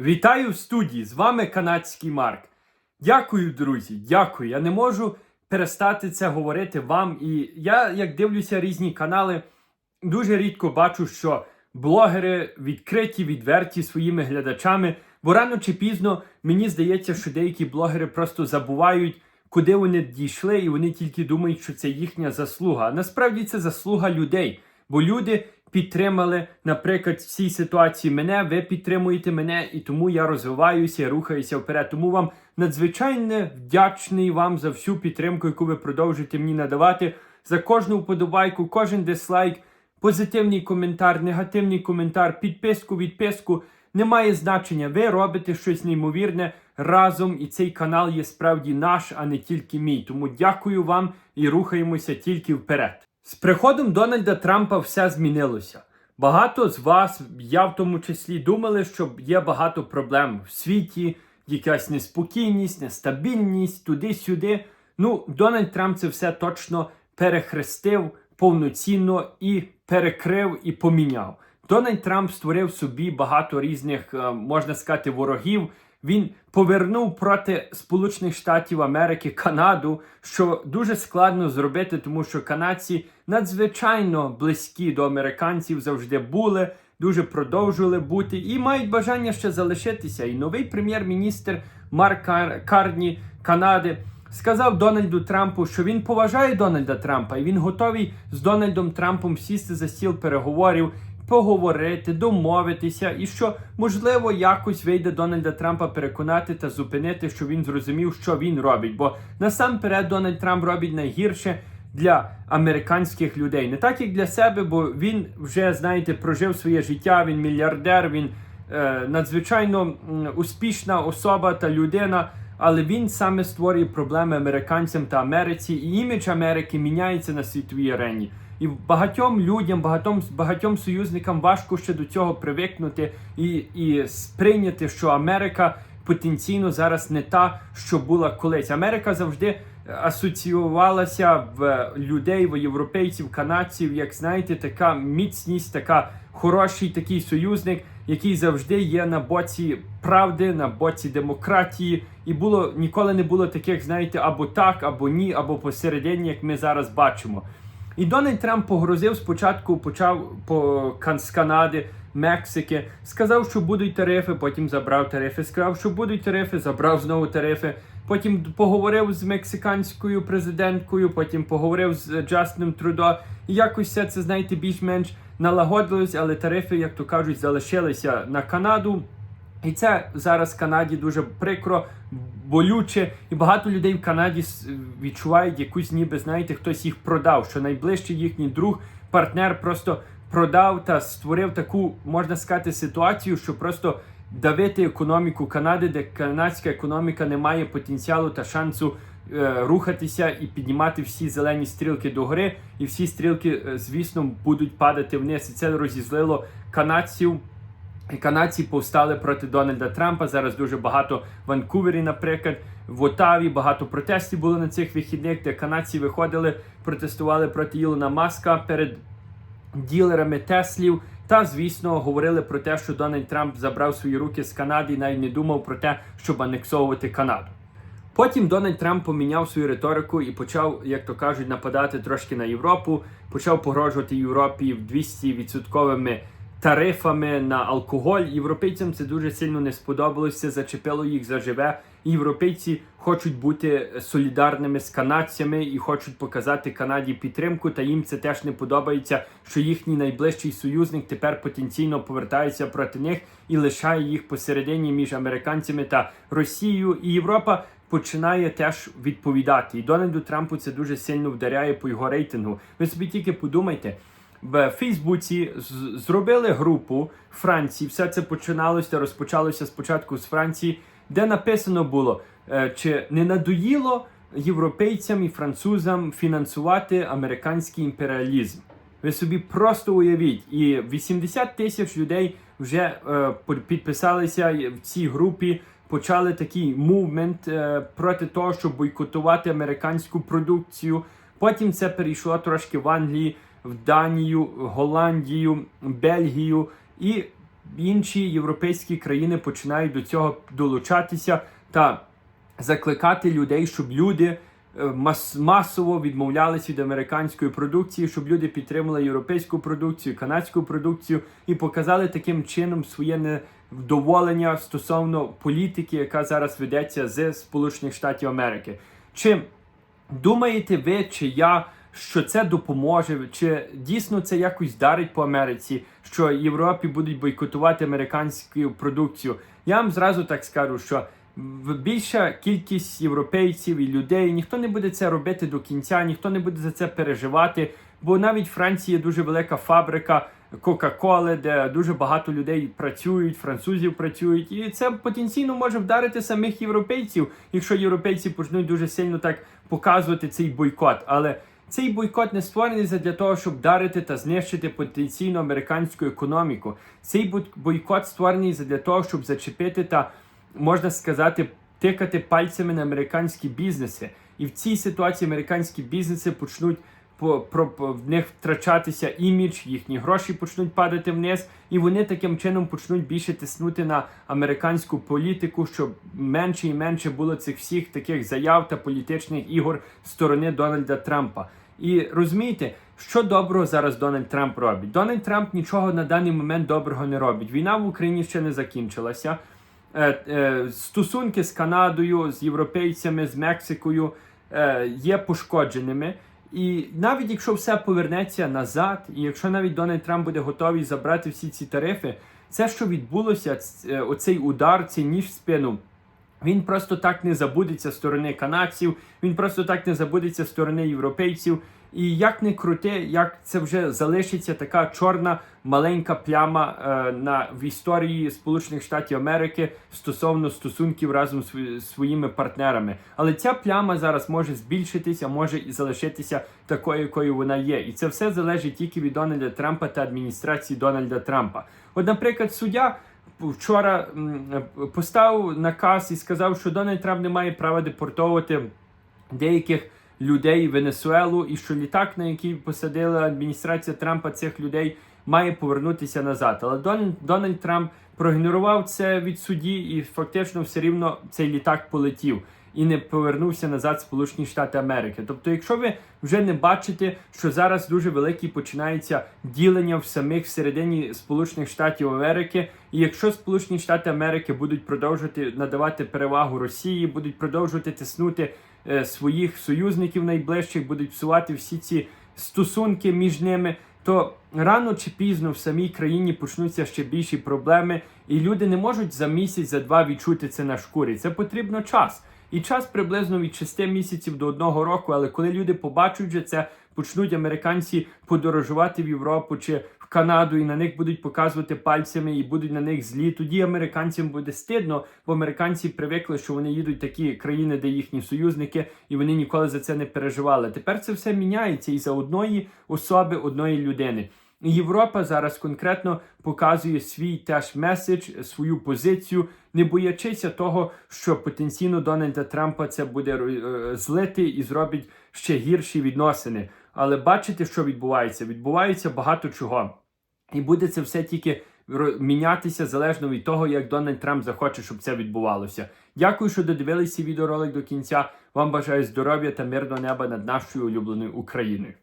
Вітаю в студії! З вами канадський Марк. Дякую, друзі, дякую. Я не можу перестати це говорити вам. І я, як дивлюся різні канали, дуже рідко бачу, що блогери відкриті, відверті своїми глядачами. Бо рано чи пізно мені здається, що деякі блогери просто забувають, куди вони дійшли, і вони тільки думають, що це їхня заслуга. А насправді це заслуга людей. Бо люди підтримали, наприклад, в цій ситуації мене, ви підтримуєте мене, і тому я розвиваюся, рухаюся вперед. Тому вам надзвичайно вдячний вам за всю підтримку, яку ви продовжуєте мені надавати, за кожну вподобайку, кожен дизлайк, позитивний коментар, негативний коментар, підписку, відписку. Немає значення. Ви робите щось неймовірне разом, і цей канал є справді наш, а не тільки мій. Тому дякую вам і рухаємося тільки вперед. З приходом Дональда Трампа все змінилося. Багато з вас, я в тому числі, думали, що є багато проблем в світі, якась неспокійність, нестабільність, туди-сюди. Ну, Дональд Трамп це все точно перехрестив повноцінно і перекрив і поміняв. Дональд Трамп створив собі багато різних, е, можна сказати, ворогів. Він повернув проти Сполучених Штатів Америки Канаду, що дуже складно зробити, тому що канадці надзвичайно близькі до американців завжди були, дуже продовжували бути і мають бажання ще залишитися. І новий прем'єр-міністр Марк Карні Канади сказав Дональду Трампу, що він поважає Дональда Трампа, і він готовий з Дональдом Трампом сісти за стіл переговорів поговорити, домовитися, і що можливо якось вийде Дональда Трампа переконати та зупинити, що він зрозумів, що він робить. Бо насамперед Дональд Трамп робить найгірше для американських людей, не так як для себе, бо він вже знаєте прожив своє життя. Він мільярдер, він е, надзвичайно успішна особа та людина. Але він саме створює проблеми американцям та Америці, і імідж Америки міняється на світовій арені. І багатьом людям, багатьом багатьом союзникам важко ще до цього привикнути і, і сприйняти, що Америка потенційно зараз не та, що була колись. Америка завжди асоціювалася в людей, в європейців, канадців, як знаєте, така міцність, така хороший такий союзник, який завжди є на боці правди, на боці демократії. І було ніколи не було таких, знаєте, або так, або ні, або посередині, як ми зараз бачимо. І Дональд Трамп погрозив спочатку, почав по з Канади, Мексики, сказав, що будуть тарифи, потім забрав тарифи. Сказав, що будуть тарифи, забрав знову тарифи. Потім поговорив з мексиканською президенткою, потім поговорив з Джастином Трудо. І якось все це, знаєте, більш-менш налагодилось, але тарифи, як то кажуть, залишилися на Канаду. І це зараз Канаді дуже прикро, болюче, і багато людей в Канаді відчувають якусь, ніби знаєте, хтось їх продав. Що найближчий їхній друг, партнер просто продав та створив таку, можна сказати, ситуацію, що просто давити економіку Канади, де канадська економіка не має потенціалу та шансу е, рухатися і піднімати всі зелені стрілки догори, і всі стрілки, е, звісно, будуть падати вниз. І це розізлило канадців. Канадці повстали проти Дональда Трампа. Зараз дуже багато в Ванкувері, наприклад, в Отаві багато протестів було на цих вихідних, де канадці виходили, протестували проти Ілона Маска перед ділерами Теслів. Та, звісно, говорили про те, що Дональд Трамп забрав свої руки з Канади і навіть не думав про те, щоб анексовувати Канаду. Потім Дональд Трамп поміняв свою риторику і почав, як то кажуть, нападати трошки на Європу, почав погрожувати Європі 200% тарифами на алкоголь. Європейцям це дуже сильно не сподобалося, зачепило їх заживе. Європейці хочуть бути солідарними з канадцями і хочуть показати Канаді підтримку. Та їм це теж не подобається, що їхній найближчий союзник тепер потенційно повертається проти них і лишає їх посередині між американцями та Росією. І Європа починає теж відповідати. І Дональду Трампу це дуже сильно вдаряє по його рейтингу. Ви собі тільки подумайте. В Фейсбуці зробили групу Франції. Все це починалося, розпочалося спочатку з Франції, де написано було, е, чи не надоїло європейцям і французам фінансувати американський імперіалізм. Ви собі просто уявіть, і 80 тисяч людей вже е, підписалися в цій групі, почали такий мувмент е, проти того, щоб бойкотувати американську продукцію. Потім це перейшло трошки в Англії, в Данію, Голландію, Бельгію. І інші європейські країни починають до цього долучатися та закликати людей, щоб люди е, мас- масово відмовлялись від американської продукції, щоб люди підтримали європейську продукцію, канадську продукцію і показали таким чином своє невдоволення стосовно політики, яка зараз ведеться з Сполучених Штатів Америки. Чи думаєте ви, чи я? Що це допоможе, чи дійсно це якось дарить по Америці, що Європі будуть бойкотувати американську продукцію? Я вам зразу так скажу, що більша кількість європейців і людей ніхто не буде це робити до кінця, ніхто не буде за це переживати. Бо навіть Франції є дуже велика фабрика Кока-Коли, де дуже багато людей працюють, французів працюють, і це потенційно може вдарити самих європейців, якщо європейці почнуть дуже сильно так показувати цей бойкот. Але цей бойкот не створений для того, щоб вдарити та знищити потенційно американську економіку. Цей бой- бойкот створений для того, щоб зачепити та можна сказати, тикати пальцями на американські бізнеси. І в цій ситуації американські бізнеси почнуть по, про, по- в них втрачатися імідж, їхні гроші почнуть падати вниз, і вони таким чином почнуть більше тиснути на американську політику, щоб менше і менше було цих всіх таких заяв та політичних ігор сторони Дональда Трампа. І розумієте, що доброго зараз Дональд Трамп робить? Дональд Трамп нічого на даний момент доброго не робить. Війна в Україні ще не закінчилася. Е, е, стосунки з Канадою, з європейцями, з Мексикою е, є пошкодженими. І навіть якщо все повернеться назад, і якщо навіть Дональд Трамп буде готовий забрати всі ці тарифи, це, що відбулося, е, оцей удар, цей ніж в спину, він просто так не забудеться сторони канадців, він просто так не забудеться сторони європейців. І як не крути, як це вже залишиться така чорна маленька пляма е, на в історії Сполучених Штатів Америки стосовно стосунків разом з своїми партнерами. Але ця пляма зараз може збільшитися, може і залишитися такою, якою вона є. І це все залежить тільки від Дональда Трампа та адміністрації Дональда Трампа. От, наприклад, суддя вчора постав наказ і сказав, що Дональд Трамп не має права депортовувати деяких людей в Венесуелу, і що літак, на який посадила адміністрація Трампа цих людей, має повернутися назад. Але Дональд, Трамп проігнорував це від судді, і фактично все рівно цей літак полетів. І не повернувся назад в Сполучені Штати Америки. Тобто, якщо ви вже не бачите, що зараз дуже велике починається ділення в самих всередині Сполучених Штатів Америки, і якщо Сполучені Штати Америки будуть продовжувати надавати перевагу Росії, будуть продовжувати тиснути е, своїх союзників найближчих, будуть псувати всі ці стосунки між ними, то рано чи пізно в самій країні почнуться ще більші проблеми, і люди не можуть за місяць, за два відчути це на шкурі. Це потрібно час. І час приблизно від 6 місяців до одного року. Але коли люди побачать вже це, почнуть американці подорожувати в Європу чи в Канаду, і на них будуть показувати пальцями і будуть на них злі. Тоді американцям буде стидно, бо американці привикли, що вони їдуть в такі країни, де їхні союзники, і вони ніколи за це не переживали. Тепер це все міняється і за одної особи, одної людини. Європа зараз конкретно показує свій теж меседж, свою позицію, не боячися того, що потенційно Дональда Трампа це буде е, злити і зробить ще гірші відносини. Але бачите, що відбувається? Відбувається багато чого. І буде це все тільки мінятися залежно від того, як Дональд Трамп захоче, щоб це відбувалося. Дякую, що додивилися відеоролик до кінця. Вам бажаю здоров'я та мирного неба над нашою улюбленою Україною.